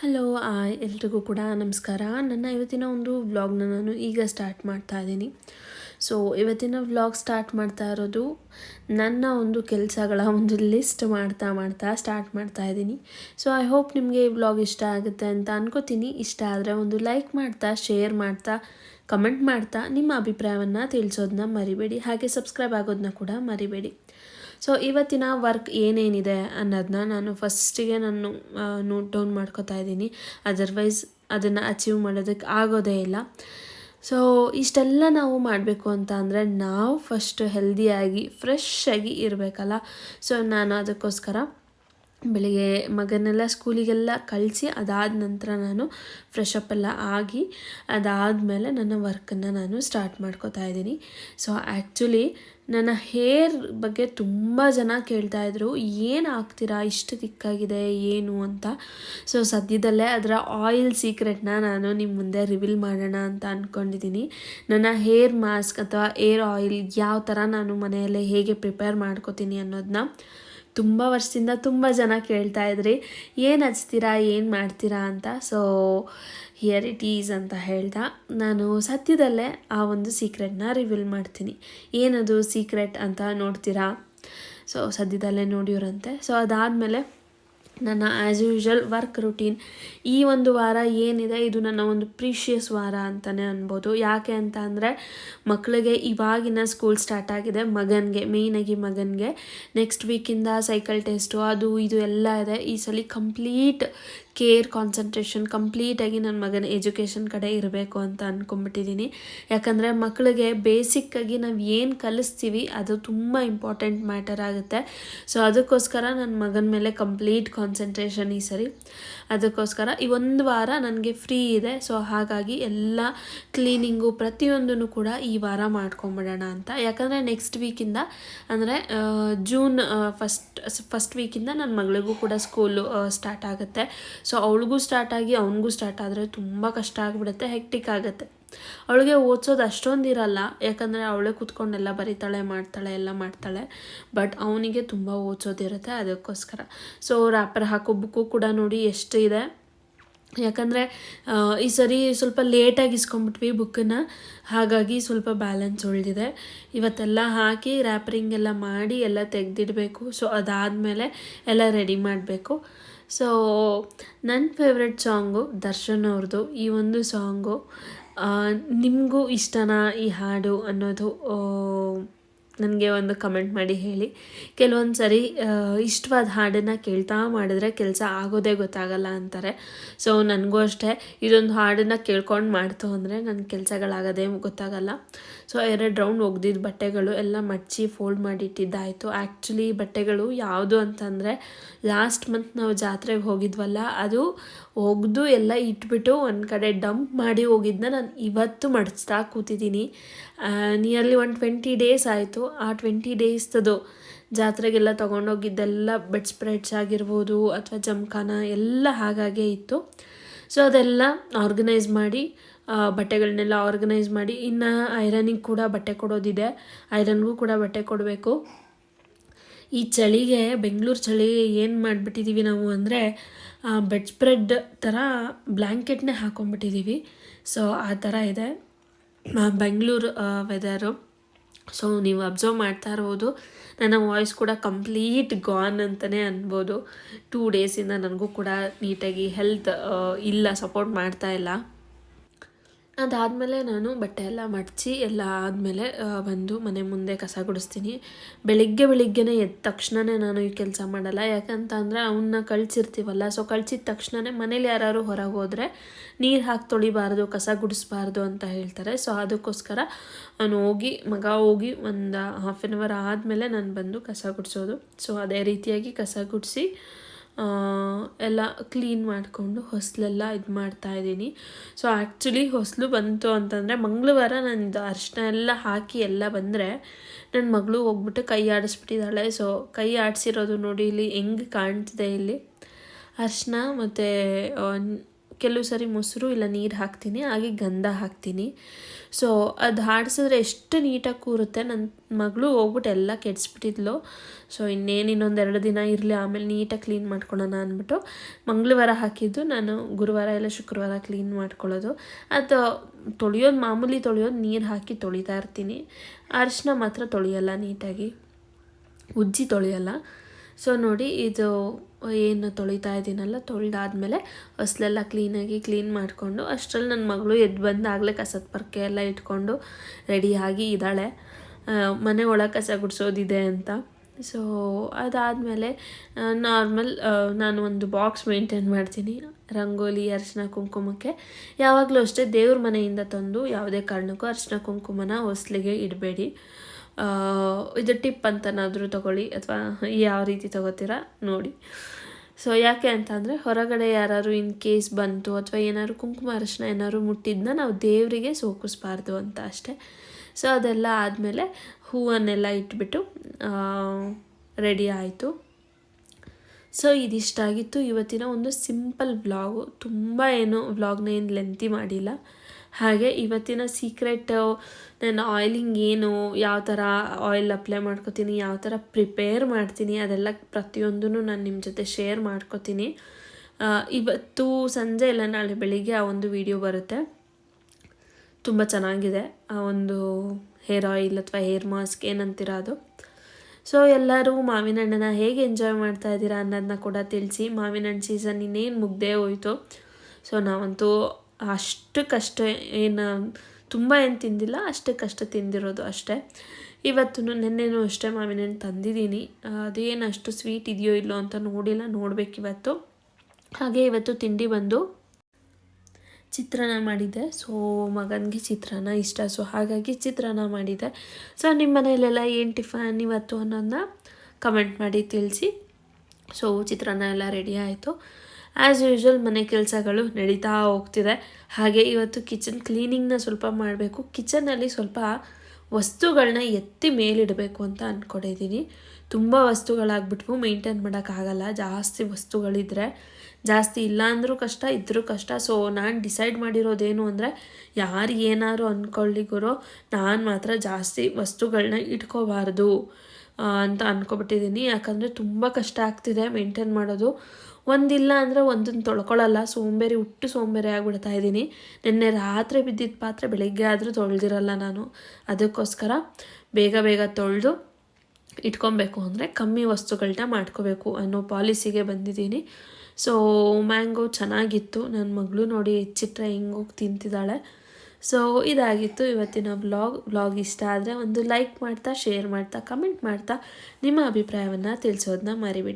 Hello ಎಲ್ರಿಗೂ ಕೂಡ ನಮಸ್ಕಾರ. ನನ್ನ ಇವತ್ತಿನ ಒಂದು ವ್ಲಾಗ್ನ ನಾನು ಈಗ ಸ್ಟಾರ್ಟ್ ಮಾಡ್ತಾ ಇದ್ದೀನಿ. ಸೊ ಇವತ್ತಿನ ವ್ಲಾಗ್ ಸ್ಟಾರ್ಟ್ ಮಾಡ್ತಾ ಇರೋದು ನನ್ನ ಒಂದು ಕೆಲಸಗಳ ಒಂದು ಲಿಸ್ಟ್ ಮಾಡ್ತಾ ಮಾಡ್ತಾ ಸ್ಟಾರ್ಟ್ ಮಾಡ್ತಾ ಇದ್ದೀನಿ. ಸೊ ಐ ಹೋಪ್ ನಿಮಗೆ ಈ ವ್ಲಾಗ್ ಇಷ್ಟ ಆಗುತ್ತೆ ಅಂತ ಅನ್ಕೋತೀನಿ. ಇಷ್ಟ ಆದರೆ ಒಂದು ಲೈಕ್ ಮಾಡ್ತಾ ಶೇರ್ ಮಾಡ್ತಾ ಕಮೆಂಟ್ ಮಾಡ್ತಾ ನಿಮ್ಮ ಅಭಿಪ್ರಾಯವನ್ನು ತಿಳಿಸೋದನ್ನ ಮರಿಬೇಡಿ. ಹಾಗೆ ಸಬ್ಸ್ಕ್ರೈಬ್ ಆಗೋದನ್ನ ಕೂಡ ಮರಿಬೇಡಿ. ಸೊ ಇವತ್ತಿನ ವರ್ಕ್ ಏನೇನಿದೆ ಅನ್ನೋದನ್ನ ನಾನು ಫಸ್ಟಿಗೆ ನಾನು ನೋಟ್ ಡೌನ್ ಮಾಡ್ಕೋತಾ ಇದ್ದೀನಿ. ಅದರ್ವೈಸ್ ಅದನ್ನು ಅಚೀವ್ ಮಾಡೋದಕ್ಕೆ ಆಗೋದೇ ಇಲ್ಲ. ಸೊ ಇಷ್ಟೆಲ್ಲ ನಾವು ಮಾಡಬೇಕು ಅಂತ ಅಂದರೆ ನಾವು ಫಸ್ಟು ಹೆಲ್ದಿಯಾಗಿ ಫ್ರೆಶ್ ಆಗಿ ಇರಬೇಕಲ್ಲ. ಸೊ ನಾನು ಅದಕ್ಕೋಸ್ಕರ ಬೆಳಿಗ್ಗೆ ಮಗನೆಲ್ಲ ಸ್ಕೂಲಿಗೆಲ್ಲ ಕಳಿಸಿ ಅದಾದ ನಂತರ ನಾನು ಫ್ರೆಶ್ ಅಪ್ ಎಲ್ಲ ಆಗಿ ಅದಾದಮೇಲೆ ನನ್ನ ವರ್ಕನ್ನು ನಾನು ಸ್ಟಾರ್ಟ್ ಮಾಡ್ಕೋತಾ ಇದ್ದೀನಿ. ಸೊ ಆ್ಯಕ್ಚುಲಿ ನನ್ನ ಹೇರ್ ಬಗ್ಗೆ ತುಂಬ ಜನ ಕೇಳ್ತಾಯಿದ್ರು ಏನು ಹಾಕ್ತೀರಾ, ಇಷ್ಟು ತಿಕ್ಕಾಗಿದೆ ಏನು ಅಂತ. ಸೊ ಸದ್ಯದಲ್ಲೇ ಅದರ ಆಯಿಲ್ ಸೀಕ್ರೆಟ್ನ ನಾನು ನಿಮ್ಮ ಮುಂದೆ ರಿವೀಲ್ ಮಾಡೋಣ ಅಂತ ಅಂದ್ಕೊಂಡಿದ್ದೀನಿ ನನ್ನ ಹೇರ್ ಮಾಸ್ಕ್ ಅಥವಾ ಏರ್ ಆಯಿಲ್ ಯಾವ ಥರ ನಾನು ಮನೆಯಲ್ಲೇ ಹೇಗೆ ಪ್ರಿಪೇರ್ ಮಾಡ್ಕೋತೀನಿ ಅನ್ನೋದನ್ನ ತುಂಬ ವರ್ಷದಿಂದ ತುಂಬ ಜನ ಕೇಳ್ತಾ ಇದ್ರಿ, ಏನು ಹಚ್ತೀರಾ, ಏನು ಮಾಡ್ತೀರಾ ಅಂತ. ಸೊ ಹಿಯರ್ ಇಟ್ ಈಸ್ ಅಂತ ಹೇಳ್ತಾ ನಾನು ಸತ್ಯದಲ್ಲೇ ಆ ಒಂದು ಸೀಕ್ರೆಟ್ನ ರಿವೀಲ್ ಮಾಡ್ತೀನಿ. ಏನದು ಸೀಕ್ರೆಟ್ ಅಂತ ನೋಡ್ತೀರಾ? ಸೊ ಸದ್ಯದಲ್ಲೇ ನೋಡಿವ್ರಂತೆ. ಸೊ ಅದಾದಮೇಲೆ ನನ್ನ ಆ್ಯಸ್ ಯೂಶ್ವಲ್ ವರ್ಕ್ ರುಟೀನ್ ಈ ಒಂದು ವಾರ ಏನಿದೆ? ಇದು ನನ್ನ ಒಂದು ಪ್ರೀಶಿಯಸ್ ವಾರ ಅಂತಲೇ ಅನ್ಬೋದು. ಯಾಕೆ ಅಂತ ಅಂದರೆ ಮಕ್ಕಳಿಗೆ ಇವಾಗಿನ ಸ್ಕೂಲ್ ಸ್ಟಾರ್ಟ್ ಆಗಿದೆ. ಮಗನಿಗೆ, ಮೇಯ್ನಾಗಿ ಮಗನಿಗೆ. ನೆಕ್ಸ್ಟ್ ವೀಕಿಂದ ಸೈಕಲ್ ಟೆಸ್ಟು ಅದು ಇದು ಎಲ್ಲ ಇದೆ. ಈ ಸಲ ಕಂಪ್ಲೀಟ್ ಕೇರ್ ಕಾನ್ಸಂಟ್ರೇಷನ್ ಕಂಪ್ಲೀಟಾಗಿ ನನ್ನ ಮಗನ ಎಜುಕೇಷನ್ ಕಡೆ ಇರಬೇಕು ಅಂತ ಅಂದ್ಕೊಂಬಿಟ್ಟಿದ್ದೀನಿ ಯಾಕಂದರೆ ಮಕ್ಕಳಿಗೆ ಬೇಸಿಕ್ಕಾಗಿ ನಾವು ಏನು ಕಲಿಸ್ತೀವಿ, ಅದು ತುಂಬ ಇಂಪಾರ್ಟೆಂಟ್ ಮ್ಯಾಟರ್ ಆಗುತ್ತೆ. ಸೊ ಅದಕ್ಕೋಸ್ಕರ ನನ್ನ ಮಗನ ಮೇಲೆ ಕಂಪ್ಲೀಟ್ ಕಾನ್ಸಂಟ್ರೇಷನ್ ಈ ಸರಿ. ಅದಕ್ಕೋಸ್ಕರ ಈ ಒಂದು ವಾರ ನನಗೆ ಫ್ರೀ ಇದೆ. ಸೊ ಹಾಗಾಗಿ ಎಲ್ಲ ಕ್ಲೀನಿಂಗು ಪ್ರತಿಯೊಂದನ್ನು ಕೂಡ ಈ ವಾರ ಮಾಡ್ಕೊಂಬಿಡೋಣ ಅಂತ. ಯಾಕಂದರೆ ನೆಕ್ಸ್ಟ್ ವೀಕಿಂದ ಅಂದರೆ ಜೂನ್ ಫಸ್ಟ್ ಫಸ್ಟ್ ವೀಕಿಂದ ನನ್ನ ಮಗಳಿಗೂ ಕೂಡ ಸ್ಕೂಲು ಸ್ಟಾರ್ಟ್ ಆಗುತ್ತೆ. ಸೊ ಅವಳಿಗೂ ಸ್ಟಾರ್ಟ್ ಆಗಿ, ಅವನಿಗೂ ಸ್ಟಾರ್ಟ್ ಆದರೆ ತುಂಬ ಕಷ್ಟ ಆಗಿಬಿಡುತ್ತೆ ಹೆಕ್ಟಿಕ್ ಆಗುತ್ತೆ. ಅವಳಿಗೆ ಓದಿಸೋದು ಅಷ್ಟೊಂದು ಇರಲ್ಲ. ಯಾಕಂದರೆ ಅವಳೇ ಕೂತ್ಕೊಂಡೆಲ್ಲ ಬರೀತಾಳೆ, ಮಾಡ್ತಾಳೆ, ಎಲ್ಲ ಮಾಡ್ತಾಳೆ. ಬಟ್ ಅವನಿಗೆ ತುಂಬ ಓದಿಸೋದಿರುತ್ತೆ ಅದಕ್ಕೋಸ್ಕರ. ಸೊ ರ್ಯಾಪರ್ ಹಾಕೋ ಬುಕ್ಕು ಕೂಡ ನೋಡಿ ಎಷ್ಟು ಇದೆ. ಯಾಕಂದರೆ ಈ ಸರಿ ಸ್ವಲ್ಪ ಲೇಟಾಗಿ ಇಸ್ಕೊಂಬಿಟ್ವಿ ಬುಕ್ಕನ್ನು ಹಾಗಾಗಿ ಸ್ವಲ್ಪ ಬ್ಯಾಲೆನ್ಸ್ ಉಳಿದಿದೆ. ಇವತ್ತೆಲ್ಲ ಹಾಕಿ ರ್ಯಾಪರಿಂಗ್ ಎಲ್ಲ ಮಾಡಿ ಎಲ್ಲ ತೆಗೆದಿಡಬೇಕು. ಸೊ ಅದಾದಮೇಲೆ ಎಲ್ಲ ರೆಡಿ ಮಾಡಬೇಕು. ಸೊ ನನ್ನ ಫೇವ್ರೆಟ್ ಸಾಂಗು ದರ್ಶನ್ ಅವ್ರದ್ದು ಈ ಒಂದು ಸಾಂಗು ನಿಮಗೂ ಇಷ್ಟನಾ ಈ ಹಾಡು ಅನ್ನೋದು? ನನಗೆ ಒಂದು ಕಮೆಂಟ್ ಮಾಡಿ ಹೇಳಿ. ಕೆಲವೊಂದು ಸರಿ ಇಷ್ಟವಾದ ಹಾಡನ್ನು ಕೇಳ್ತಾ ಮಾಡಿದ್ರೆ ಕೆಲಸ ಆಗೋದೇ ಗೊತ್ತಾಗಲ್ಲ ಅಂತಾರೆ. ಸೊ ನನಗೂ ಅಷ್ಟೇ, ಇದೊಂದು ಹಾಡನ್ನು ಕೇಳ್ಕೊಂಡು ಮಾಡ್ತು ಅಂದರೆ ನನ್ನ ಕೆಲಸಗಳಾಗೋದೇ ಗೊತ್ತಾಗಲ್ಲ. ಸೊ ಎರಡು ರೌಂಡ್ ಒಗ್ದಿದ್ದ ಬಟ್ಟೆಗಳು ಎಲ್ಲ ಮಡಚಿ ಫೋಲ್ಡ್ ಮಾಡಿಟ್ಟಿದ್ದಾಯಿತು. ಆ್ಯಕ್ಚುಲಿ ಬಟ್ಟೆಗಳು ಯಾವುದು ಅಂತಂದರೆ ಲಾಸ್ಟ್ ಮಂತ್ ನಾವು ಜಾತ್ರೆಗೆ ಹೋಗಿದ್ವಲ್ಲ, ಅದು ಒಗೆದು ಎಲ್ಲ ಇಟ್ಬಿಟ್ಟು ಒಂದು ಕಡೆ ಡಂಪ್ ಮಾಡಿ ಹೋಗಿದ್ದನ್ನ ನಾನು ಇವತ್ತು ಮಡಿಸ್ತಾ ಕೂತಿದ್ದೀನಿ. ನಿಯರ್ಲಿ ಒಂದು ಟ್ವೆಂಟಿ ಡೇಸ್ ಆಯಿತು. ಆ ಟ್ವೆಂಟಿ ಡೇಸ್ದು ಜಾತ್ರೆಗೆಲ್ಲ ತೊಗೊಂಡೋಗಿದ್ದೆಲ್ಲ ಬೆಡ್ ಸ್ಪ್ರೆಡ್ಸ್ ಆಗಿರ್ಬೋದು ಅಥವಾ ಜಮ್ಖಾನ ಎಲ್ಲ ಹಾಗಾಗೇ ಇತ್ತು. ಸೊ ಅದೆಲ್ಲ ಆರ್ಗನೈಸ್ ಮಾಡಿ ಬಟ್ಟೆಗಳನ್ನೆಲ್ಲ ಆರ್ಗನೈಸ್ ಮಾಡಿ, ಇನ್ನು ಐರನಿಗೆ ಕೂಡ ಬಟ್ಟೆ ಕೊಡೋದಿದೆ. ಐರನ್ಗೂ ಕೂಡ ಬಟ್ಟೆ ಕೊಡಬೇಕು. ಈ ಚಳಿಗೆ, ಬೆಂಗಳೂರು ಚಳಿಗೆ ಏನು ಮಾಡಿಬಿಟ್ಟಿದ್ದೀವಿ ನಾವು ಅಂದರೆ ಬೆಡ್ ಸ್ಪ್ರೆಡ್ ಥರ ಬ್ಲ್ಯಾಂಕೆಟ್ನೇ ಹಾಕೊಂಡ್ಬಿಟ್ಟಿದ್ದೀವಿ ಸೊ ಆ ಥರ ಇದೆ. ಬೆಂಗಳೂರು ವೆದರು ಸೊ ನೀವು ಅಬ್ಸರ್ವ್ ಮಾಡ್ತಾ ಇರ್ಬೋದು. ನನ್ನ ವಾಯ್ಸ್ ಕೂಡ ಕಂಪ್ಲೀಟ್ ಗಾನ್ ಅಂತಲೇ ಅನ್ಬೋದು. ಟೂ ಡೇಸಿಂದ ನನಗೂ ಕೂಡ ನೀಟಾಗಿ ಹೆಲ್ತ್ ಇಲ್ಲ ಸಪೋರ್ಟ್ ಮಾಡ್ತಾ ಇಲ್ಲ. ಅದಾದಮೇಲೆ ನಾನು ಬಟ್ಟೆ ಎಲ್ಲ ಮಡಚಿ ಎಲ್ಲ ಆದಮೇಲೆ ಬಂದು ಮನೆ ಮುಂದೆ ಕಸ ಗುಡಿಸ್ತೀನಿ. ಬೆಳಿಗ್ಗೆ ಬೆಳಿಗ್ಗೆನೇ ಎದ್ದ ತಕ್ಷಣವೇ ನಾನು ಈ ಕೆಲಸ ಮಾಡಲ್ಲ. ಯಾಕಂತ ಅಂದರೆ ಅವನ್ನ ಕಳಿಸಿರ್ತೀವಲ್ಲ ಸೊ ಕಳಿಸಿದ ತಕ್ಷಣವೇ ಮನೇಲಿ ಯಾರು ಹೊರಗೆ ಹೋದರೆ ನೀರು ಹಾಕಿ ತೊಳಿಬಾರ್ದು, ಕಸ ಗುಡಿಸ್ಬಾರ್ದು ಅಂತ ಹೇಳ್ತಾರೆ. ಸೊ ಅದಕ್ಕೋಸ್ಕರ ನಾನು ಹೋಗಿ, ಮಗ ಹೋಗಿ ಒಂದು ಹಾಫ್ ಆನ್ ಅವರ್ ಆದಮೇಲೆ ನಾನು ಬಂದು ಕಸ ಗುಡಿಸೋದು. ಸೊ ಅದೇ ರೀತಿಯಾಗಿ ಕಸ ಗುಡಿಸಿ ಎಲ್ಲ ಕ್ಲೀನ್ ಮಾಡಿಕೊಂಡು ಹೊಸಲೆಲ್ಲ ಇದು ಮಾಡ್ತಾ ಇದ್ದೀನಿ. ಸೊ ಆ್ಯಕ್ಚುಲಿ ಹೊಸಲು ಬಂತು ಅಂತಂದರೆ ಮಂಗಳವಾರ ನಂದು ಅರಿಶಿನ ಎಲ್ಲ ಹಾಕಿ ಎಲ್ಲ ಬಂದರೆ ನನ್ನ ಮಗಳು ಹೋಗ್ಬಿಟ್ಟು ಕೈ ಆಡಿಸ್ಬಿಟ್ಟಿದ್ದಾಳೆ. ಸೊ ಕೈ ಆಡಿಸಿರೋದು ನೋಡಿ ಇಲ್ಲಿ ಹೆಂಗೆ ಕಾಣ್ತಿದೆ ಇಲ್ಲಿ. ಅರಿಶಿನ ಮತ್ತು ಕೆಲವು ಸರಿ ಮೊಸರು ಇಲ್ಲ ನೀರು ಹಾಕ್ತೀನಿ, ಹಾಗೆ ಗಂಧ ಹಾಕ್ತೀನಿ. ಸೊ ಅದು ಹಾಡಿಸಿದ್ರೆ ಎಷ್ಟು ನೀಟಾಗಿ ಕೂರುತ್ತೆ. ನನ್ನ ಮಗಳು ಹೋಗ್ಬಿಟ್ಟು ಎಲ್ಲ ಕೆಡಿಸ್ಬಿಟ್ಟಿದ್ಲು. ಸೊ ಇನ್ನೇನು ಇನ್ನೊಂದು ಎರಡು ದಿನ ಇರಲಿ, ಆಮೇಲೆ ನೀಟಾಗಿ ಕ್ಲೀನ್ ಮಾಡ್ಕೊಳೋಣ ಅಂದ್ಬಿಟ್ಟು ಮಂಗಳವಾರ ಹಾಕಿದ್ದು. ನಾನು ಗುರುವಾರ ಇಲ್ಲ ಶುಕ್ರವಾರ ಕ್ಲೀನ್ ಮಾಡ್ಕೊಳ್ಳೋದು. ಅದು ತೊಳೆಯೋದು, ಮಾಮೂಲಿ ತೊಳೆಯೋದು ನೀರು ಹಾಕಿ ತೊಳಿತಾ ಇರ್ತೀನಿ. ಅರಿಶಿನ ಮಾತ್ರ ತೊಳೆಯಲ್ಲ ನೀಟಾಗಿ. ಉಜ್ಜಿ ತೊಳೆಯಲ್ಲ. ಸೊ ನೋಡಿ ಇದು ಏನು ತೊಳಿತಾ ಇದ್ದೀನಲ್ಲ ತೊಳೆದಾದ್ಮೇಲೆ ಹೊಸಲೆಲ್ಲ ಕ್ಲೀನಾಗಿ ಕ್ಲೀನ್ ಮಾಡಿಕೊಂಡು ಅಷ್ಟರಲ್ಲಿ ನನ್ನ ಮಗಳು ಎದ್ದು ಬಂದಾಗಲೇ ಕಸದ ಪರ್ಕೆ ಎಲ್ಲ ಇಟ್ಕೊಂಡು ರೆಡಿಯಾಗಿ ಇದ್ದಾಳೆ. ಮನೆ ಒಳಗೆ ಕಸ ಗುಡಿಸೋದಿದೆ ಅಂತ. ಸೊ ಅದಾದಮೇಲೆ ನಾರ್ಮಲ್ ನಾನು ಒಂದು ಬಾಕ್ಸ್ ಮೇಂಟೈನ್ ಮಾಡ್ತೀನಿ. ರಂಗೋಲಿ ಅರಿಶಿನ ಕುಂಕುಮಕ್ಕೆ. ಯಾವಾಗಲೂ ಅಷ್ಟೇ ದೇವ್ರ ಮನೆಯಿಂದ ತಂದು ಯಾವುದೇ ಕಾರಣಕ್ಕೂ ಅರಿಶಿನ ಕುಂಕುಮನ ಹೊಸ್ಲಿಗೆ ಇಡಬೇಡಿ. ಇದು ಟಿಪ್ ಅಂತನಾದರೂ ತಗೊಳ್ಳಿ ಅಥವಾ ಯಾವ ರೀತಿ ತಗೋತೀರಾ ನೋಡಿ. ಸೊ ಯಾಕೆ ಅಂತಂದರೆ ಹೊರಗಡೆ ಯಾರು ಇನ್ ಕೇಸ್ ಬಂತು ಅಥವಾ ಏನಾದ್ರು ಕುಂಕುಮ ಅರಶಿನ ಏನಾದ್ರು ಮುಟ್ಟಿದ್ನ ನಾವು ದೇವರಿಗೆ ಸೋಕಿಸ್ಬಾರ್ದು ಅಂತ ಅಷ್ಟೇ. ಸೊ ಅದೆಲ್ಲ ಆದಮೇಲೆ ಹೂವನ್ನೆಲ್ಲ ಇಟ್ಬಿಟ್ಟು ರೆಡಿ ಆಯಿತು. ಸೊ ಇದಿಷ್ಟಾಗಿತ್ತು ಇವತ್ತಿನ ಒಂದು ಸಿಂಪಲ್ ವ್ಲಾಗು ತುಂಬ ಏನು ವ್ಲಾಗ್ನ ಏನು ಲೆಂತಿ ಮಾಡಿಲ್ಲ. ಹಾಗೆ ಇವತ್ತಿನ ಸೀಕ್ರೆಟ್ ನಾನು ಆಯಿಲಿಂಗ್ ಏನು, ಯಾವ ಥರ ಆಯಿಲ್ ಅಪ್ಲೈ ಮಾಡ್ಕೋತೀನಿ, ಯಾವ ಥರ ಪ್ರಿಪೇರ್ ಮಾಡ್ತೀನಿ, ಅದೆಲ್ಲ ಪ್ರತಿಯೊಂದೂ ನಾನು ನಿಮ್ಮ ಜೊತೆ ಶೇರ್ ಮಾಡ್ಕೋತೀನಿ. ಇವತ್ತು ಸಂಜೆ ಇಲ್ಲ, ನಾಳೆ ಬೆಳಿಗ್ಗೆ ಆ ಒಂದು ವಿಡಿಯೋ ಬರುತ್ತೆ. ತುಂಬ ಚೆನ್ನಾಗಿದೆ, ಆ ಒಂದು ಹೇರ್ ಆಯಿಲ್ ಅಥವಾ ಹೇರ್ ಮಾಸ್ಕ್ ಏನಂತೀರ ಅದು. ಸೊ ಎಲ್ಲರೂ ಮಾವಿನ ಹಣ್ಣನ್ನ ಹೇಗೆ ಎಂಜಾಯ್ ಮಾಡ್ತಾ ಇದ್ದೀರಾ ಅನ್ನೋದನ್ನ ಕೂಡ ತಿಳಿಸಿ. ಮಾವಿನ ಹಣ್ಣು ಸೀಸನ್ ಇನ್ನೇನು ಮುಗ್ದೇ ಹೋಯಿತು. ಸೊ ನಾವಂತೂ ಅಷ್ಟಕ್ಕಷ್ಟೇ ಏನು ತುಂಬ ಏನು ತಿಂದಿಲ್ಲ, ಅಷ್ಟಕ್ಕಷ್ಟೇ ತಿಂದಿರೋದು ಅಷ್ಟೇ. ಇವತ್ತು ನೆನ್ನೆನೂ ಅಷ್ಟೇ ಮಾವಿನ ತಂದಿದ್ದೀನಿ. ಅದೇನು ಅಷ್ಟು ಸ್ವೀಟ್ ಇದೆಯೋ ಇಲ್ಲೋ ಅಂತ ನೋಡಿಲ್ಲ ನೋಡಬೇಕಿವತ್ತು ಹಾಗೆ ಇವತ್ತು ತಿಂಡಿ ಬಂದು ಚಿತ್ರಾನ್ನ ಮಾಡಿದ್ದೆ ಸೊ, ಮಗನಿಗೆ ಚಿತ್ರಾನ್ನ ಇಷ್ಟ. ಸೊ, ಹಾಗಾಗಿ ಚಿತ್ರಾನ್ನ ಮಾಡಿದ್ದೆ ಸೊ, ನಿಮ್ಮ ಮನೆಯಲ್ಲೆಲ್ಲ ಏನು ಟಿಫನ್ ಇವತ್ತು ಅನ್ನೋದನ್ನ ಕಮೆಂಟ್ ಮಾಡಿ ತಿಳಿಸಿ. ಸೊ, ಚಿತ್ರಾನ್ನ ಎಲ್ಲ ರೆಡಿ ಆಯಿತು. ಆ್ಯಸ್ ಯೂಶ್ವಲ್ ಮನೆ ಕೆಲಸಗಳು ನಡೀತಾ ಹೋಗ್ತಿದೆ. ಹಾಗೆ ಇವತ್ತು ಕಿಚನ್ ಕ್ಲೀನಿಂಗ್ನ ಸ್ವಲ್ಪ ಮಾಡಬೇಕು. ಕಿಚನಲ್ಲಿ ಸ್ವಲ್ಪ ವಸ್ತುಗಳನ್ನ ಎತ್ತಿ ಮೇಲಿಡಬೇಕು ಅಂತ ಅಂದ್ಕೊಂಡಿದ್ದೀನಿ ತುಂಬ ವಸ್ತುಗಳಾಗ್ಬಿಟ್ವು. ಮೇಂಟೈನ್ ಮಾಡೋಕ್ಕಾಗಲ್ಲ. ಜಾಸ್ತಿ ವಸ್ತುಗಳಿದ್ರೆ ಜಾಸ್ತಿ ಇಲ್ಲ ಅಂದರೂ ಕಷ್ಟ ಇದ್ದರೂ ಕಷ್ಟ. ಸೊ ನಾನು ಡಿಸೈಡ್ ಮಾಡಿರೋದೇನು ಅಂದರೆ ಯಾರು ಏನಾದ್ರು ಅಂದ್ಕೊಳ್ಳಿ ಗುರು. ನಾನು ಮಾತ್ರ ಜಾಸ್ತಿ ವಸ್ತುಗಳನ್ನ ಇಟ್ಕೋಬಾರ್ದು. ಅಂತ ಅಂದ್ಕೊಬಿಟ್ಟಿದ್ದೀನಿ ಯಾಕಂದರೆ ತುಂಬ ಕಷ್ಟ ಆಗ್ತಿದೆ ಮೇಂಟೈನ್ ಮಾಡೋದು. ಒಂದಿಲ್ಲ ಅಂದರೆ ಒಂದನ್ನು ತೊಳ್ಕೊಳ್ಳಲ್ಲ. ಸೋಂಬೇರಿ, ಹುಟ್ಟು ಸೋಂಬೇರಿ ಆಗಿಬಿಡ್ತಾ ಇದ್ದೀನಿ. ನಿನ್ನೆ ರಾತ್ರಿ ಬಿದ್ದಿದ್ದ ಪಾತ್ರೆ ಬೆಳಗ್ಗೆ ಆದರೂ ತೊಳೆದಿರಲ್ಲ ನಾನು. ಅದಕ್ಕೋಸ್ಕರ ಬೇಗ ಬೇಗ ತೊಳೆದು ಇಟ್ಕೊಬೇಕು ಅಂದರೆ ಕಮ್ಮಿ ವಸ್ತುಗಳನ್ನ ಮಾಡ್ಕೋಬೇಕು ಅನ್ನೋ ಪಾಲಿಸಿಗೆ ಬಂದಿದ್ದೀನಿ. ಸೊ ಮ್ಯಾಂಗೋ ಚೆನ್ನಾಗಿತ್ತು. ನನ್ನ ಮಗಳು ನೋಡಿ ಹೆಚ್ಚಿಟ್ರೆ ಹೆಂಗೋಗಿ ತಿಂತಿದ್ದಾಳೆ. ಸೊ ಇದಾಗಿತ್ತು ಇವತ್ತಿನ ಬ್ಲಾಗ್ ಬ್ಲಾಗ್ ಇಷ್ಟ ಆದರೆ ಒಂದು ಲೈಕ್ ಮಾಡ್ತಾ ಶೇರ್ ಮಾಡ್ತಾ ಕಮೆಂಟ್ ಮಾಡ್ತಾ ನಿಮ್ಮ ಅಭಿಪ್ರಾಯವನ್ನು ತಿಳಿಸೋದನ್ನ ಮರಿಬೇಡಿ.